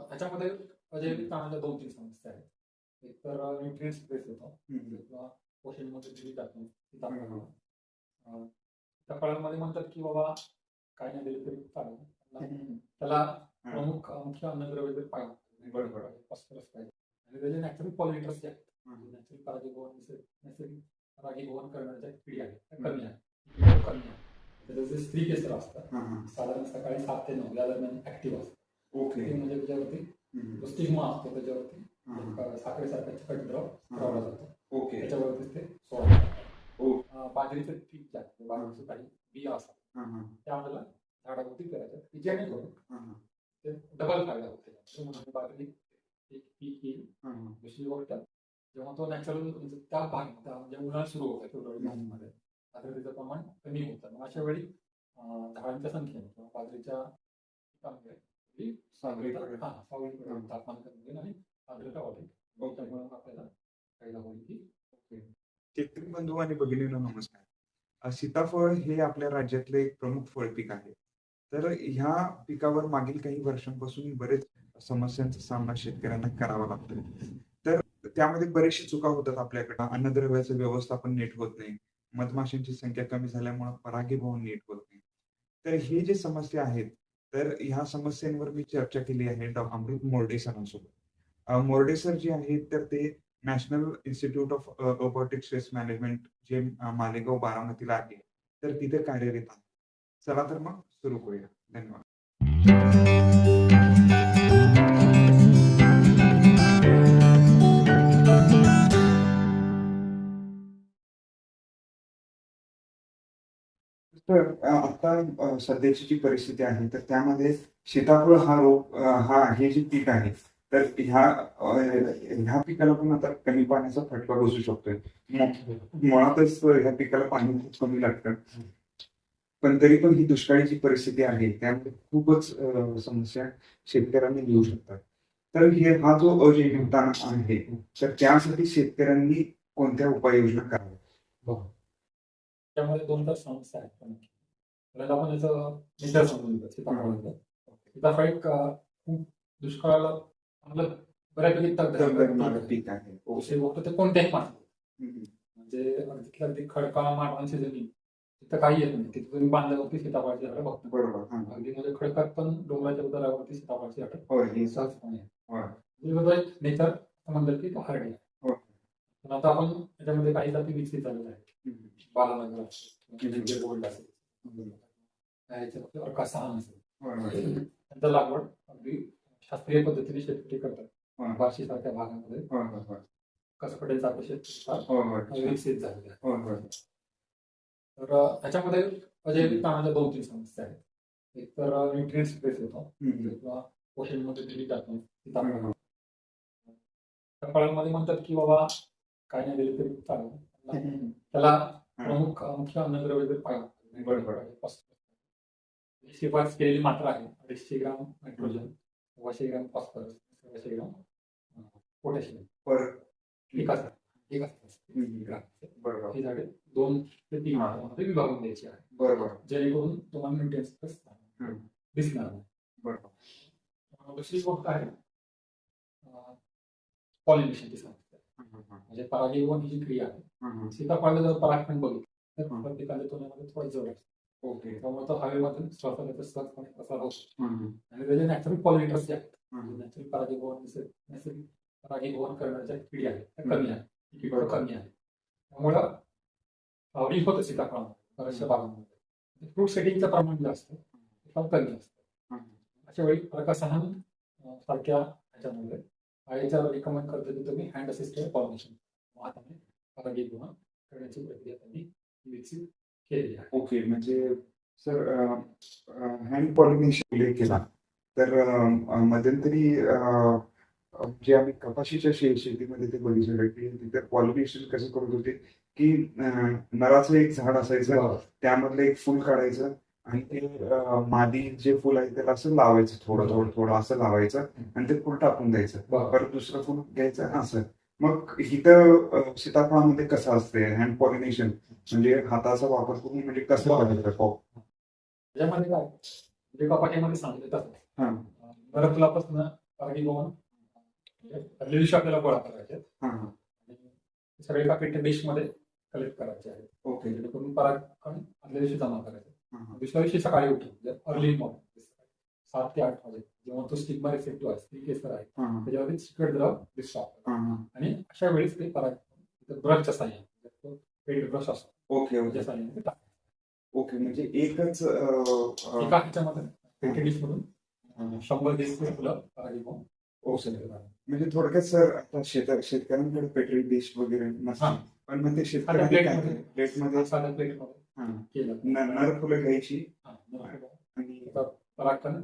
ह्याच्यामध्ये अजैविक प्राण्याच्या दोन तीन समस्या आहेत. एक तर न्यूट्रिएंट स्पेस येतो किंवा पोषणमध्ये दिली जात त्या फळांमध्ये म्हणतात की बाबा काय नाही दिले तरी चालेल त्याला प्रमुख मुख्य अन्नद्रव्य जर पाहिजे बरोबर. फॉस्फरस पाहिजे. आणि त्याचे नॅचरल पॉलिनेटर्स जे आहेत नॅचरल परागीभवन नैसर्गिक परागीभवन करण्याच्या पिढी आहेत. त्या कमी आहेत. किंवा कमी आहे त्याचं जे स्त्री केसर असतं साधारण सकाळी सात ते नऊ या दरम्यान ऍक्टिव्ह असतं. ओके. ते म्हणजे त्याच्यावरती जो स्टिग्मा असतो त्याच्यावरती. साखरेसारखा चिकट द्रव स्त्रावला जातो. ओके. त्याच्यावरतीच ते. जातं. बाजरीचं पीक जे आहे बाजरीचे काही बिया असतात त्या आपल्याला झाडावरती करायचं की जेणेकरून ते डबल फायदा होते म्हणजे बाजरी एक पीक येईल दुसरी गोष्ट जेव्हा तो नॅचरल त्या भाग म्हणजे उन्हाळा सुरू होतं फेब्रुवारी महिन्यामध्ये आर्द्रतेचं प्रमाण कमी होतं. मग अशा वेळी झाडांच्या संख्येने किंवा बाजरीच्या सागरीकडे. हा, सावलीकडे. तापमान कमी होईल आणि आर्द्रता वाढेल ओके. त्यामुळे आपल्याला फायदा होईल की शेतकरी बंधू आणि भगिनींनो नमस्कार. सीताफळ हे आपल्या राज्यातले एक प्रमुख फळ पीक आहे. तर ह्या पिकावर मागील काही वर्षांपासून बरेच समस्यांचा सामना शेतकऱ्यांना करावा लागतो तर त्यामध्ये बरेचशी चुका होतात आपल्याकडं. अन्नद्रव्याचं व्यवस्थापन नीट होत नाही. मधमाशांची संख्या कमी झाल्यामुळे परागीभवन नीट होत नाही. तर हे जे समस्या आहेत तर ह्या समस्यांवर मी चर्चा केली आहे डॉ. अमृत मोर्डे सरांसोबत. मोर्डे सर जे आहेत तर ते national institute of abiotic stress management जे मालेगाव बारामतीला आहे तर तिथे कार्यरत आहे चला तर मग सुरू करूया. धन्यवाद. तर आता सध्याची जी परिस्थिती आहे तर त्यामध्ये सीताफळ हा रोग हा हे जे पीक आहे. तर ह्या ह्या पिकाला पण आता कमी पाण्याचा फटका बसू शकतोय. मुळातच ह्या पिकाला पाणी खूप कमी लागतं. पण तरी पण ही दुष्काळीची परिस्थिती आहे त्यामुळे खूपच समस्या शेतकऱ्यांनी येऊ शकतात. तर हे हा जो अजैविकता आहे तर त्यासाठी शेतकऱ्यांनी कोणत्या उपाययोजना कराव्या त्यामध्ये दोन तर समस्या आहेत पण. आपण याचं नेचर समजून घेतो सीताफळाचं सीताफळ एक खूप दुष्काळाला चांगलं बऱ्यापैकी तग पीक आहे गोष्ट ते कोणत्याही पाण्यात. म्हणजे अगदीतल्या अगदी खडकाळ माटवांची जमीन तिथं काही येत नाही. तिथं तुम्ही बांधल्यावरती सीताफळाची झाडं बघता. बरोबर. हा. अगदी म्हणजे खडकात पण डोंगराच्या उतारावरती सीताफळाची झाडं हे सहजपणे. म्हणजे नेचर म्हणतात की तो हरड आहे. पण आता आपण त्याच्यामध्ये काही जाती विकसित झालेल्या आहेत. हम्म. बालानगर असेल जे असेल याच्यात सहा त्यांचा लागवड अगदी शास्त्रीय पद्धतीने शेतकरी करतात होय. बार्शी सारख्या भागामध्ये होय, होय, विकसित झालेले तर ह्याच्यामध्ये अजय प्राण्याच्या दोन तीन समस्या आहेत एक तर न्यूट्रिएंट स्पेस होतो किंवा किंवा पोषणमध्ये दिली जात नाही फळांमध्ये म्हणतात की बाबा काय नाही दिले तरी चालेल त्याला प्रमुख मुख्य अन्नद्रव्य जर पाहिजे बरोबर. शिफारस केलेली मात्रा आहे. अडीचशे ग्राम नायट्रोजन सव्वाशे ग्राम फॉस्फरस सव्वाशे ग्राम पोटॅशियम पर हम्म. ग्राम. बरोबर. ही झाडे दोन ते तीन. भागामध्ये विभागून द्यायची आहे. बरोबर. जेणेकरून तुम्हाला न्यूट्रिएंट्स हम्म. दिसणार नाही. बरोबर. दुसरी गोष्ट आहे पॉलिनेशनची हम्म, म्हणजे परागीभवन ही जी क्रिया आहे हम्म. सीताफळाला जर परागकण बघितलं तर. प्रत्येकाच्या तुलनेमध्ये थोडं असतं ओके त्यामुळे तो हवेमधून श्वासाचा सहजपणे प्रसार होतो आणि त्याचे नॅचरल पॉलिनेटर्स जे आहेत. नॅचरल परागीभवन नैसर्गिक परागीभवन करण्याच्या पिढी आहे त्या. कमी आहे कमी आहे त्यामुळं आवडी होतं सीताफळामध्ये बऱ्याचशा भागांमध्ये फ्रूट सेटिंगचं प्रमाण जे असतं ते फार कमी असतं. अशा वेळी प्रकाशहान सारख्या ह्याच्यामध्ये आईच्या रिकमेंड करतो की तुम्ही हँड असिस्टेड पॉलिनेशन हाताने करण्याची प्रक्रिया त्यांनी विकसित केलेली आहे. ओके म्हणजे सर हँड पॉलिनेशन उल्लेख केला. तर मध्यंतरी जे आम्ही कपाशीच्या शे शेतीमध्ये ते बघितलेलं की तिथे पॉलिनेशन कसं करत होते की नराचं एक झाड असायचं त्यामधलं एक फुल काढायचं आणि ते मादी जे फुल आहे त्याला असं लावायचं थोडं थोडं थोडं असं लावायचं आणि ते फुल टाकून द्यायचं. परत दुसरं फुल घ्यायचं असं मग इथं सीताफळामध्ये कसं असते हँड पॉलिनेशन म्हणजे हाताचा वापर करून म्हणजे कसं त्याच्यामध्ये काय? म्हणजे कपाटीमध्ये सांगितलं. बरफलापासून परागीभवन आदल्या दिवशी आपल्याला गोळा करायचे. आणि सगळे पेटी डिशमध्ये कलेक्ट करायचे आहेत. ओके. जेणेकरून पराग दिवशी जमा करायचे. दुसऱ्या दिवशी सकाळी उठून म्हणजे अर्ली मॉर्निंग सात ते आठ वाजे जेव्हा तो स्टिग्मा रिसेप्टिव्ह आहे स्त्री केसर आहे हा, हा. त्याच्यावरती चिकट द्रव दिसतो हा, हा. आणि अशा वेळेस ते पराग ब्रशच्या साह्याने तो पेड ब्रश असतो ओके ओके साह्याने. ओके म्हणजे एकच एका ह्याच्यामध्ये पेटी डिश मधून हा. शंभर दीड फुलं ओके म्हणजे थोडक्यात सर आता शेत शेतकऱ्यांकडे पेट्रोल डिश वगैरे हा. नसते पण मग ते शेतकऱ्यांनी प्लेटमध्ये- केलं नर फुलं घ्यायची आणि टॅप करायचं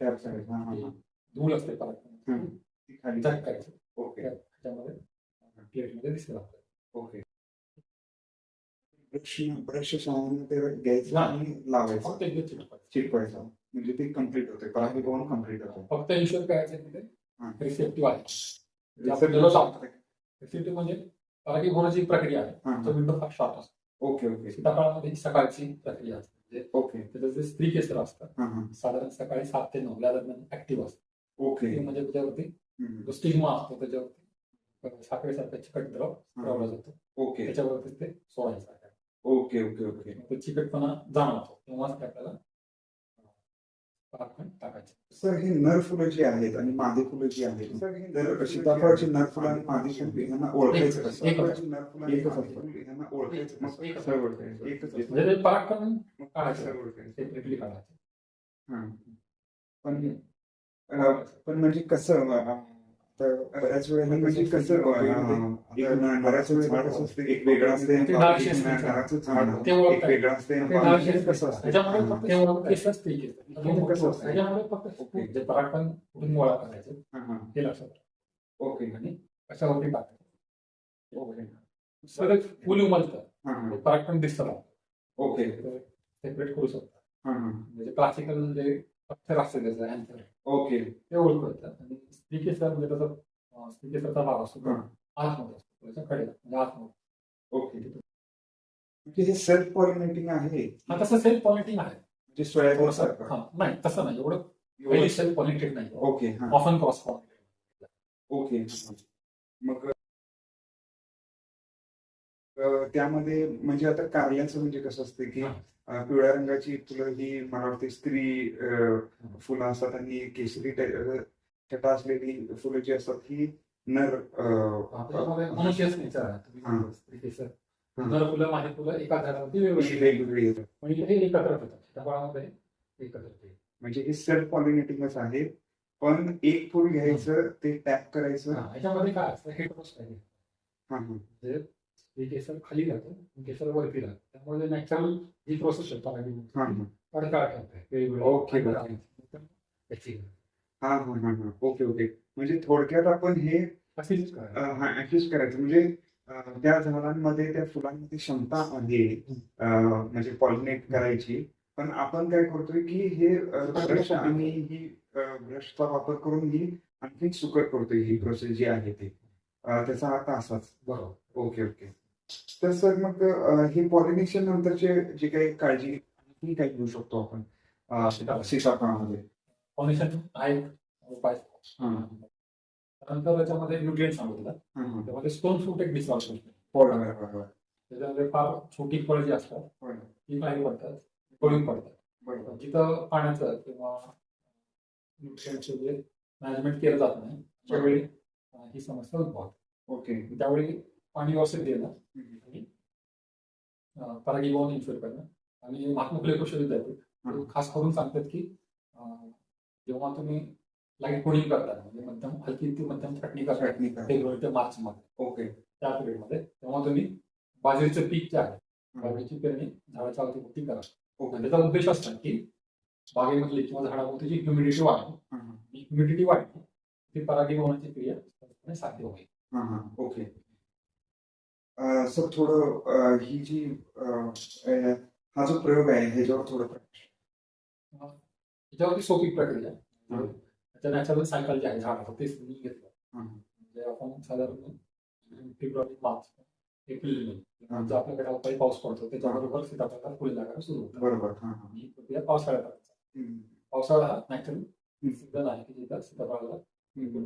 टॅप करायचं हा, हा, हा. धूळ असते. ती खाली टॅप करायचं ओके त्याच्यामध्ये प्लेटमध्ये दिसेल आपल्याला ओके ब्रश ब्रश ते घ्यायचं आणि लावायचं फक्त एकदा चिटकवायचं. चिटकवायचं म्हणजे ते कंप्लीट होते परागीभवन कंप्लीट होते फक्त इन्शुअर करायचं ते हा. रिसेप्टिव्ह आहे रिसेप्टिव्ह म्हणजे परागीभवनाची प्रक्रिया आहे तो. विंडो फार शॉर्ट असतो ओके ओके. सीताफळामध्ये ही सकाळची प्रक्रिया असते म्हणजे ओके. त्याचं जे स्त्री केसर असतं हा साधारण सकाळी सात ते नऊ या दरम्यान ऍक्टिव्ह असतं ओके. म्हणजे त्याच्यावरती. जो स्टिग्मा असतो त्याच्यावरती साखरेसारखा चिकट द्रव स्त्रवला जातो. ओके. त्याच्यावरती ते सोडायचं ओके ओके ओके. चिकटपणा जाणवतो. तेव्हाच ते आपल्याला सर हे नर फुलं जी आहेत आणि मादी फुलं जी आहेत तर सीताफळाची नर फुलं आणि मादी फुलं यांना ओळखायचं कसं. सीताफळाची नर फुलं आणि एकच मादी असतं. फुलं यांना ओळखायचं कसं? एकच. ओळखायचं? एकच परागकण मग काढायचं. ओळखायचं? काढायचे हा. पण पण म्हणजे कसं तर बऱ्याच वेळेला म्हणजे कसं बऱ्याच वेळेला कसं असतं एक वेगळं असते झाड. एक वेगळं असते कसं असतं केस. गोळा करायचे हा, हा. हे लक्षात. ओके आणि कशावरती टाकायचं ओके सगळं फुल उमलतं. परागकण दिसतं ओके सेपरेट करू शकता हा, हा. म्हणजे क्लासिकल जे अक्षर असते त्याचं answer, ओके ते ओळखू येतात आणि स्त्री केसर म्हणजे त्याचा अं, स्त्री केसरचा भाग असतो. आतमध्ये असतो त्याच्या कडेला म्हणजे आतमध्ये ओके हे सेल्फ पॉलिनेटिंग आहे हा तसं सेल्फ पॉलिटिंग आहे म्हणजे सोयाबीन सारखं हा नाही तसं नाही एवढं एवढं- सेल्फ पॉलिटेड नाही ओके हा ऑफन क्रॉस पॉलिटेड ओके मग त्यामध्ये म्हणजे आता कारल्याचं म्हणजे कसं असतं की पिवळ्या रंगाची फुलं ही मला वाटते स्त्री फुलं असतात आणि केसरी छटा असलेली फुलं जी असतात ही नर आहे हा. नर फुलं माझी फुलं एका ही वेगवेगळी वेगवेगळी येतात. म्हणजे हे एकत्र होतात सीताफळामध्ये एकत्र म्हणजे हे सेल्फ पॉलिनेटिंगच आहे पण एक फुल घ्यायचं ते टॅप करायचं. ह्याच्यामध्ये काय असतं हा हा. म्हणजे हे केसर खाली राहतं केसर वरती राहतं. त्यामुळे नॅचरल प्रोसेस हा वेगवेगळ्या ओके, हा हा हा हा. Okay okay. म्हणजे थोडक्यात आपण हे करायची. ऍडजस्ट करायचं. म्हणजे त्या झाडांमध्ये त्या फुलांमध्ये क्षमता आहे. म्हणजे पॉलिनेट करायची. पण आपण काय करतोय की हे ब्रश आणि ही ब्रशचा वापर करून ही आणखी सुकर करतोय. ही प्रोसेस जी आहे ती. त्याचा अर्थ असाच बरोबर. Okay okay. तर सर मग हे पॉलिनेशन नंतरचे जे काही काळजी ही काही घेऊ शकतो आपण सीताफळामध्ये फाउंडेशन आहे उपाय. त्यानंतर त्याच्यामध्ये न्यूट्रिएंट सांगितलं. त्यामध्ये स्टोन फ्रूट एक होय, होय. त्याच्यामध्ये फार छोटी फळं जी असतात. ती काही पडतात पडून पडतात. जिथं पाण्याचं किंवा न्यूट्रिएंटचं जे मॅनेजमेंट केलं जात नाही त्यावेळी ही समस्या उद्भवते. ओके. त्यावेळी आणि अं, परागीभवन इन्शुअर करणं. आणि महात्मा फुले कृषी विद्यापीठ खास करून सांगतात की जेव्हा तुम्ही लाइट कोडिंग करता म्हणजे मध्यम हलकी ती मध्यम छाटणी करता. फेब्रुवारी ते मार्च मध्ये ओके. त्या पिरियडमध्ये तेव्हा तुम्ही बाजरीचं पीक जे आहे. बाजरीची पेरणी झाडाच्या अवतीभोवती करा. ओके. त्याचा उद्देश असतो की बागेमधली किंवा झाडाभोवती जी ह्युमिडिटी वाढते. ह्युमिडिटी वाढते ती परागीभवनाची क्रिया साध्य होईल. ओके. सर थोडं ही जी हा जो प्रयोग आहे ह्याच्यावर थोडं प्रकाश. त्याच्यावरती सोपी प्रक्रिया. आहे त्याच्या नॅचरल सायकल जे आहे झाडाचं तेच मी घेतलं. म्हणजे आपण साधारण फेब्रुवारी मार्च एप्रिल मे. जो आपल्याकडे अवकाळी पाऊस पडतो त्याच्याबरोबर सीताफळाला फुले लागायला सुरू होतं बरोबर हा प्रक्रिया पावसाळ्यात. पावसाळा हा नॅचरल सीझन आहे की जिथं सीताफळाला.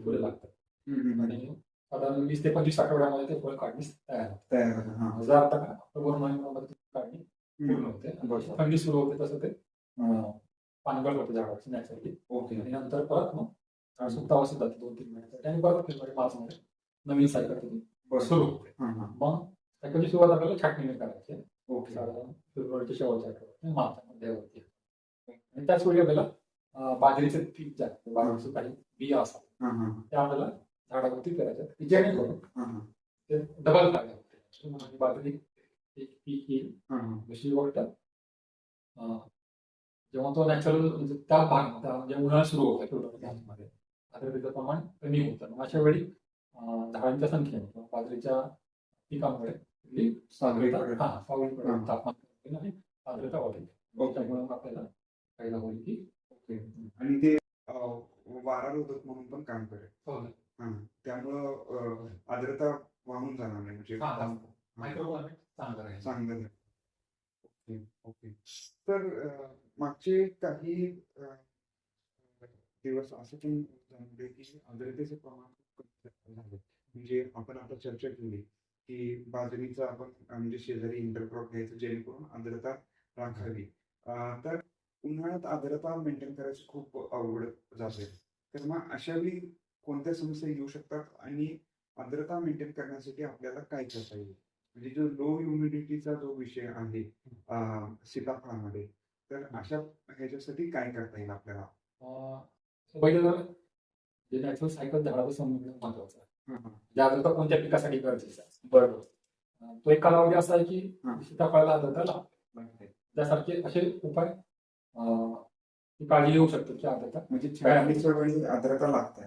फुले लागतात. आणि साधारण वीस ते पंचवीस आठवड्यामध्ये ते फळ काढणीस तयार हा. जर आता ऑक्टोबर नोव्हेंबरमध्ये ती काढणी पूर्ण. होते बरोबर. थंडी सुरू होते तसं ते अं, पानगळ होते झाडाची नॅचरली ओके आणि नंतर परत मग झाड सुप्तावस्थेत जाते दोन तीन महिन्यासाठी आणि परत फेब्रुवारी मार्च मध्ये नवीन सायकल त्याची बरं. सुरू होते हा, हा. मग सायकलची सुरुवात आपल्याला छाटणीने करायची आहे. ओके साधारण फेब्रुवारीच्या शेवटच्या आठवड्यात मार्चच्या मध्यावरती आणि त्याच वेळी आपल्याला अं, बाजरीचे पीक जे आहे बाजरीचे काही बिया असतात हा, हा. त्या आपल्याला झाडावरती करायच्या की जेणेकरून. ते डबल फायदा होते बाजरी एक पीक येईल. दुसरी गोष्ट जेव्हा तो नॅचरल म्हणजे त्या भाग त्या म्हणजे उन्हाळा सुरू होतो मार्चमध्ये आर्द्रतेचं प्रमाण कमी होतं मग अशा वेळी झाडांच्या संख्येने किंवा बाजरीच्या पिकामुळे तिथली सागरीकडे. हा सावलीकडे हा. तापमान आणि आर्द्रता वाढेल. त्यामुळे मग आपल्याला फायदा होईल की ओके आणि ते वारा रोधक म्हणून पण काम करेल हो, आर्द्रता वाहून जाणार नाही म्हणजे मायक्रोक्लायमेट चांगलं राहील चांगलं झालं. Okay okay. तर अं, मागचे काही अं, दिवस असं पण जाणवले की आर्द्रतेचे प्रमाण खूप कमी झाले. म्हणजे आपण आता चर्चा केली की बाजरीचा आपण अं, म्हणजे शेजारी इंटरक्रॉप घ्यायचं जेणेकरून आर्द्रता राखावी. अं, तर उन्हाळ्यात आर्द्रता मेंटेन करायची खूप अवघड जाते. तर मग अशा वेळी कोणत्या समस्या येऊ शकतात? आणि आर्द्रता मेंटेन करण्यासाठी आपल्याला काय करता येईल? म्हणजे जो लो ह्युमिडिटीचा जो विषय आहे सीताफळामध्ये तर अशा ह्याच्यासाठी काय करता येईल आपल्याला? पहिलं जे नॅचरल सायकल समजणं महत्वाचं आहे. हा, हा. जागरूकता कोणत्या पिकासाठी गरजेचं आहे? बरोबर. तो एक कालावधी असा आहे की. सीताफळाला आर्द्रता लागते. त्यासारखे असे उपाय काळजी घेऊ शकतात की आर्द्रता. म्हणजे आर्द्रता लागते.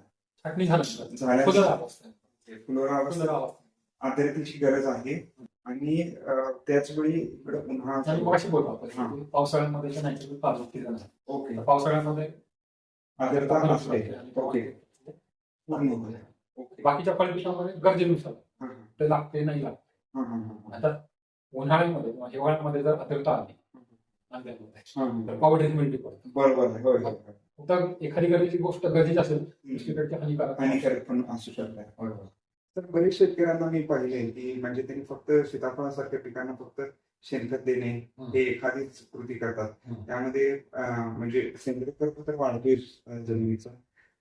छाटणी झाल्यानंतर. फुलोरा आर्द्रतेची गरज आहे. आणि त्याच वेळी इकडे उन्हाळा बोलतो आपण. पावसाळ्यामध्ये नॅचरल सीझन आहे ओके. पावसाळ्यामध्ये आर्द्रता आणि ओके. बाकीच्या फळपिकामध्ये गरजेनुसार. ते लागते नाही लागते. आता उन्हाळ्यामध्ये किंवा हिवाळ्यामध्ये जर आर्द्रता आली. तर मिळते पडते बरोबर फक्त एखादी गरजेची गोष्ट गरजेची असेल दुसरीकडची हानिकारक हानिकारक पण असू शकतात. तर बरेच शेतकऱ्यांना मी पाहिले की म्हणजे त्यांनी फक्त सीताफळासारख्या पिकांना फक्त शेणखत देणे हे एखादीच कृती करतात. त्यामध्ये म्हणजे सेंद्रिय खत तर वाढतोय जमिनीचा.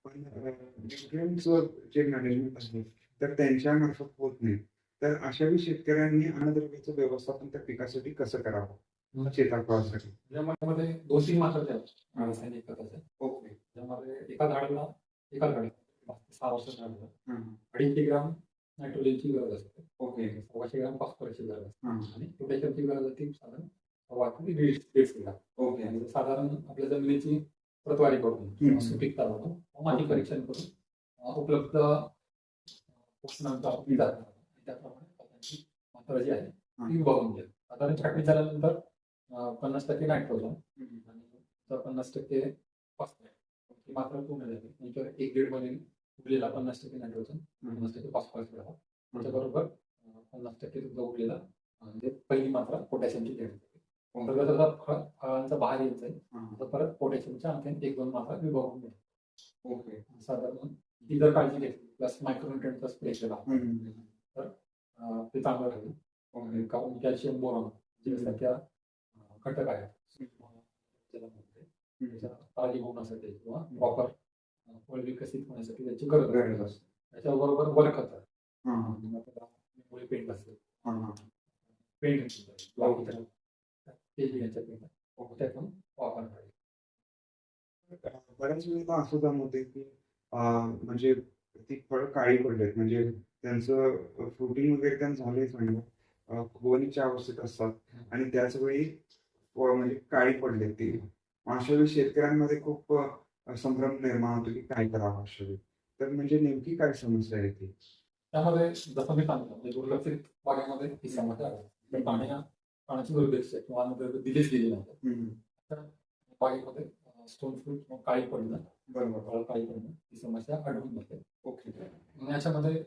पण न्यूट्रिएंटचं जे मॅनेजमेंट असते तर त्यांच्या मार्फत होत नाही. तर अशा वेळी शेतकऱ्यांनी अन्नद्रव्याचं व्यवस्थापन त्या पिकासाठी कसं करावं? सीताफळासाठी त्यामध्ये दोन तीन आहेत रासायनिक खताचे. एका झाडाला एका झाडाला पाच ते सहा वर्ष झाडाला हम्म. अडीचशे ग्राम नायट्रोजनची गरज असते. ओके. सव्वाशे ग्राम फॉस्फरसची गरज असते. आणि पोटॅशियमची गरज असते साधारण सव्वा ते दीड दीड ग्राम. ओके. आणि साधारण आपल्या जमिनीची प्रतवारी करून सुपीकता करून माती परीक्षण करून उपलब्ध पोषणांचा विचार त्याप्रमाणे खतांची मात्रा जी आहे ती बघून घ्या साधारण छाटणी झाल्यानंतर पन्नास टक्के नायट्रोजन. आणि पन्नास टक्के फॉस्फरस ही मात्रा पूर्ण झाली नंतर एक दीड महिने उरलेला पन्नास टक्के नायट्रोजन पन्नास टक्के फॉस्फरस मिळावा त्याच्याबरोबर पन्नास टक्के तुमचा उरलेला. म्हणजे पहिली मात्रा पोटॅशियमची घेण्यात फळांचा बहार येत हम्म. तर परत पोटॅशियमच्या आणखी एक दोन मात्रा विभागून मिळेल ओके. साधारण ती जर काळजी घेतली प्लस मायक्रोन्युट्रिएंटचा स्प्रे केला. अं, ते चांगलं राहील. कारण कॅल्शियम बोरॉन अं, घटक आहेत. काळजी होण्यासाठी किंवा प्रॉपर फळ विकसित होण्यासाठी त्याची गरज असते. त्याच्याबरोबर वर खत हा, हा, मुळे पेंट असेल. हा, हा. पेंट ते बियांच्या पेंट त्यातून वापर करायचा बऱ्याच वेळेला असं जाणवते की म्हणजे ती फळं काळी पडलेत. म्हणजे त्यांचं फ्रुटिंग वगैरे त्यांचं झालंय चांगलं अं, फुगवणीच्या अवस्थेत असतात. आणि त्याच वेळी म्हणजे काळी पडलेत ती. अशा वेळी शेतकऱ्यांमध्ये खूप संभ्रम निर्माण होतो की काय करावं अशा वेळी तर म्हणजे नेमकी काय समस्या आहे ती? त्यामध्ये जसं मी सांगितलं म्हणजे दुर्लक्षित बागेमध्ये ही समस्या आहे. तर पाण्या पाण्याची दुर्लक्ष किंवा दिलेच गेले नाही. बागेमध्ये स्टोन फ्रूट काळी पडणं बरोबर. काळी पडणं ही समस्या आढळून येते. ओके. याच्यामध्ये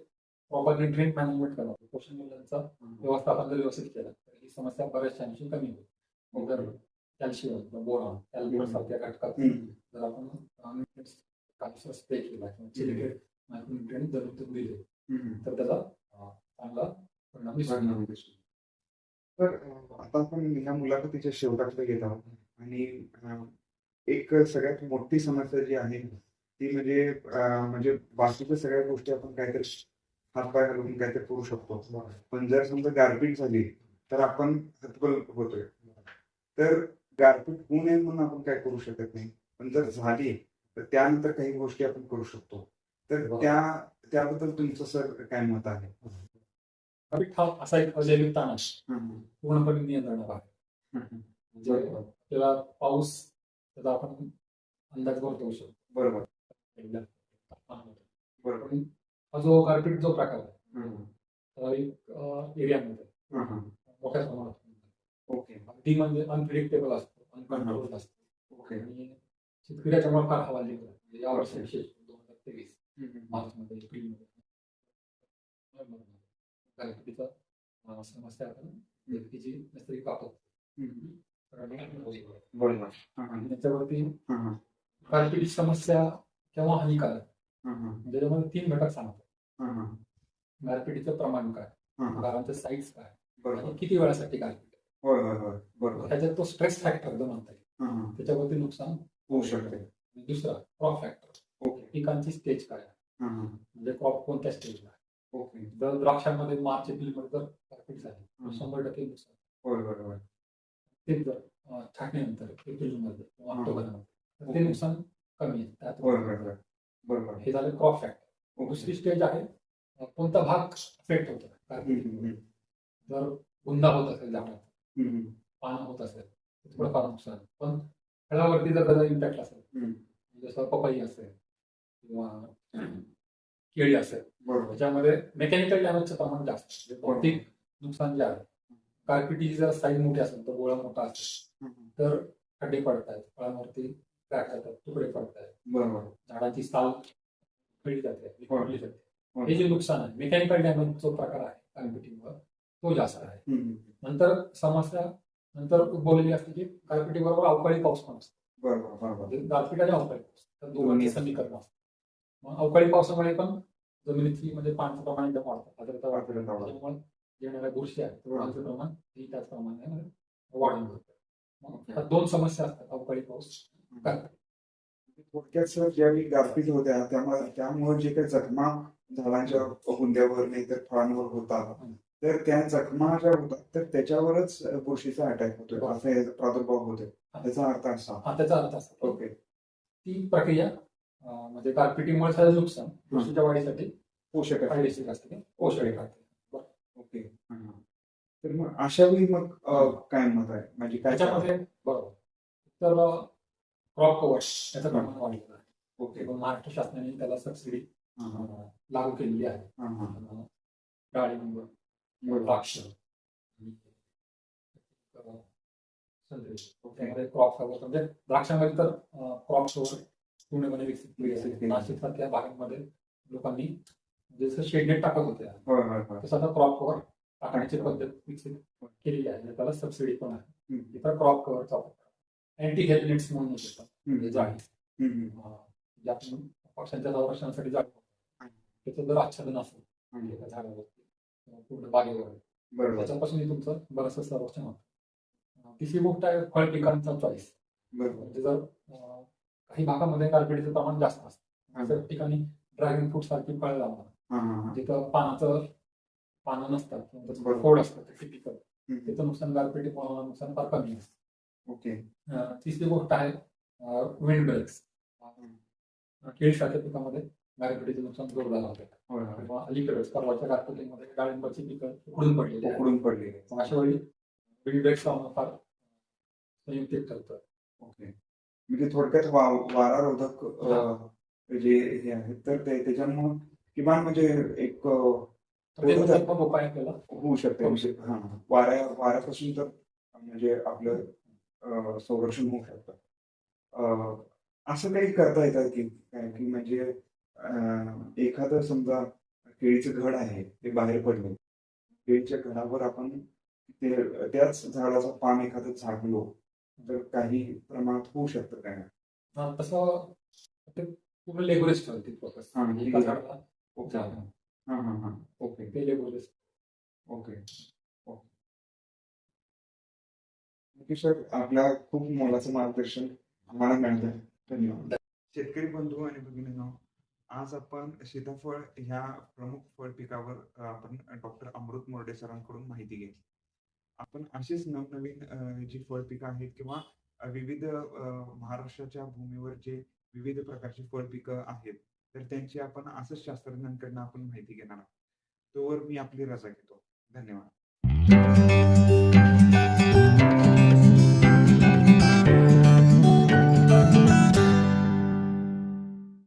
प्रॉपर न्यूट्रिएंट मॅनेजमेंट करावं पोषण मूल्यांचा व्यवस्थापन जर व्यवस्थित केलं तर ही समस्या बऱ्याचशा अंशी कमी होईल. मग जर कॅल्शियम किंवा बोरॉन कॅल्शियम सारख्या घटकात. जर आपण स्प्रे केला किंवा मायक्रोन्युट्रिएंट जर दिले. तर त्याचा चांगला परिणाम दिसतो. तर आता आपण ह्या मुलाखतीच्या शेवटाकडे गेत आहोत आणि एक सगळ्यात मोठी समस्या जी आहे ती म्हणजे म्हणजे बाकीच्या सगळ्या गोष्टी आपण काहीतरी हातपाय घालून काहीतरी करू शकतो पण जर समजा गारपीट झाली तर आपण हतबल होतोय तर गारपीट होऊ नये म्हणून आपण काय करू शकत नाही. पण जर झाली तर त्यानंतर काही गोष्टी आपण करू शकतो. तर त्या त्याबद्दल तुमचं सर काय मत आहे? हा असा एक अजैविक आहे. पूर्णपणे नियंत्रणाबाहेर म्हणजे त्याला पाऊस त्याचा आपण अंदाज वर्तवू शकतो बरोबर. बरोबर. हा जो गारपीट जो प्रकार आहे ठराविक एरियामध्ये मोठ्या प्रमाणात. ओके. अगदी म्हणजे अनप्रिडिक्टेबल असतो अनकंट्रोल असतो. ओके. आणि शेतकऱ्याच्या फार हवाली. म्हणजे या वर्षी विशेष दोन हजार तेवीस मार्चमध्ये एप्रिलमध्ये. गारपिटीचा अं, समस्या आपण तिची नैसर्गिक आपत बरोबर. आणि त्याच्यावरती गारपिटीची समस्या केव्हा हानिकारक. म्हणजे त्याच्यामध्ये तीन घटक सांगतात गारपिटीचं प्रमाण काय? घरांचं साईज काय? किती वेळासाठी गारपीट आहे. होय होय होय. बरोबर. त्याच्यात तो स्ट्रेस फॅक्टर जो म्हणता येईल. त्याच्यावरती नुकसान होऊ शकते. आणि दुसरा क्रॉप फॅक्टर ओके. पिकांची स्टेज काय आहे. म्हणजे क्रॉप कोणत्या स्टेजला आहे. ओके. जर द्राक्षांमध्ये मार्च एप्रिलमध्ये जर गारपीट झाली तर शंभर टक्के नुकसान. होय होय होय. तेच जर अं, छाटणीनंतर एप्रिलमध्ये किंवा हा. ऑक्टोबरमध्ये तर ते ओके. नुकसान कमी आहे. त्यात होय होय होय. बरोबर. हे झालं क्रॉप फॅक्टर. दुसरी स्टेज आहे अं, कोणता भाग अफेक्ट होतो? हम्म, हम्म, हम्म. जर बुंदा होत असेल झाडात. पान होत असेल तर थोडंफार नुकसान. पण फळावरती जर त्याचा इम्पॅक्ट असेल. जसं पपई असेल किंवा केळी असेल त्याच्यामध्ये मेकॅनिकल डॅमेजचं प्रमाण जास्त. म्हणजे भौतिक नुकसान जे आहे गारपिटीची जर साईज मोठी असेल तर गोळा मोठा असेल. तर खड्डे पडत आहेत फळांवरती क्रॅक जातात तुकडे पडत आहेत बरोबर झाडाची साल खळली जाते जाते हो. हे जे नुकसान आहे मेकॅनिकल डॅमेज जो प्रकार आहे गारपिटीमुळे तो जास्त आहे हम्म, हम्म. नंतर समस्या नंतर उद्भवलेली असते की गारपिटी बरोबर अवकाळी पाऊस पण असतो. गारपीट आणि अवकाळी पाऊस तर दोन्ही समीकरण असतं मग अवकाळी पावसामुळे पण जमिनीची म्हणजे पाण्याचं प्रमाण एकदम वाढतं आर्द्रता वाढते. त्यामुळे येणाऱ्या बुरशी आहे रोगांचं प्रमाण ही त्याचप्रमाणे वाढून जातं. मग दोन समस्या असतात अवकाळी पाऊस. थोडक्यात सर ज्यावेळी गारपीट होत्या त्यामुळे त्यामुळे जे काही जखमा झाडांच्या नाही तर फळांवर होतात तर त्या जखमा ज्या होतात तर त्याच्यावरच बुरशीचा अटॅक होतोय. असा याचा प्रादुर्भाव होतोय. त्याचा अर्थ असा. हा त्याचा अर्थ असा. ओके. ती प्रक्रिया अं, म्हणजे गारपिटीमुळे झालेलं नुकसान बुरशीच्या वाढीसाठी पोषक आहे. फायदेशीर असते. पोषक राहते ओके. हा. तर मग अशा वेळी मग अ, काय मत आहे? म्हणजे काय त्याच्यामध्ये बरोबर. तर क्रॉप कव्हर त्याचं प्रमाण वाढलेलं आहे. ओके. पण महाराष्ट्र शासनाने त्याला सबसिडी हा, हा, लागू केलेली आहे. हा, हा. अं, डाळिंब. द्राक्ष आणि, अं, संत्री त्यामध्ये क्रॉप कव्हर म्हणजे द्राक्षामध्ये तर पूर्णपणे विकसित भागांमध्ये लोकांनी जसं शेडनेट टाकत तसं आता क्रॉप कव्हर टाकण्याची पद्धत विकसित केलेली आहे. त्याला सबसिडी पण आहे. इतर क्रॉप कव्हरचा वापर अँटी हेल्मेट्स म्हणून जाळी. पक्ष्यांच्या संरक्षणासाठी जाळी. त्याचं जर आच्छादन असेल झाडावरती पूर्ण बागेवर बरोबर. त्याच्यापासून तुमचं बरंचसं संरक्षण होतं तिसरी गोष्ट आहे फळ पिकांचा चॉईस बरोबर. म्हणजे जर काही भागामध्ये गारपिटीचं प्रमाण जास्त असतं ठिकाणी ड्रॅगन फ्रूट सारखी फळं हा हा हा. जिथं पानाचं पानं नसतात बरोबर. फोड असतं ते टिपिकल त्याचं नुकसान गारपिटी नुकसान फार कमी असतं. ओके. तिसरी गोष्ट आहे विंड ब्रेक्स केळीसारख्या पिकामध्ये गारपिटीचं नुकसान जोरदार होतं. होय होय. किंवा अलीकडेच परवाच्या गारपिटीमध्ये डाळिंबाची पिकं उकडून पडलेली. उकडून पडले मग अशा वेळी ब्रेक्स लावणं फार संयुक्तिक ठरतं. ओके. म्हणजे थोडक्यात वा- वारारोधक जे हे आहेत तर ते त्याच्यामुळे किमान म्हणजे एक पण उपाय आपल्याला होऊ शकते. म्हणजे हा वाऱ्या वाऱ्यापासून तर म्हणजे आपलं संरक्षण होऊ शकतं. अ, असं काही करता येतं की? की म्हणजे एखादं समजा केळीचं घड आहे ते बाहेर पडले. केळीच्या घडावर आपण ते त्याच झाडाचं पान एखादं झाकलो तर काही प्रमाणात होऊ शकतं काय तसं हा, एका झाडाला ओके. हा हा हा. ओके. ते ओके. ओके. सर आपल्या खूप मोलाचं मार्गदर्शन आम्हाला मिळतं धन्यवाद. शेतकरी बंधू आणि भगिनींनो आज आपण सीताफळ ह्या प्रमुख फळ पिकावर आपण डॉक्टर अमृत मोर्डे सरांकडून माहिती घेतली. आपण अशीच नवनवीन जी फळ पिकं आहेत किंवा विविध महाराष्ट्राच्या भूमीवर जे विविध प्रकारची फळ पिकं आहेत तर त्यांची आपण असंच शास्त्रज्ञांकडनं आपण माहिती घेणार आहोत. तोवर मी आपली रजा घेतो. धन्यवाद.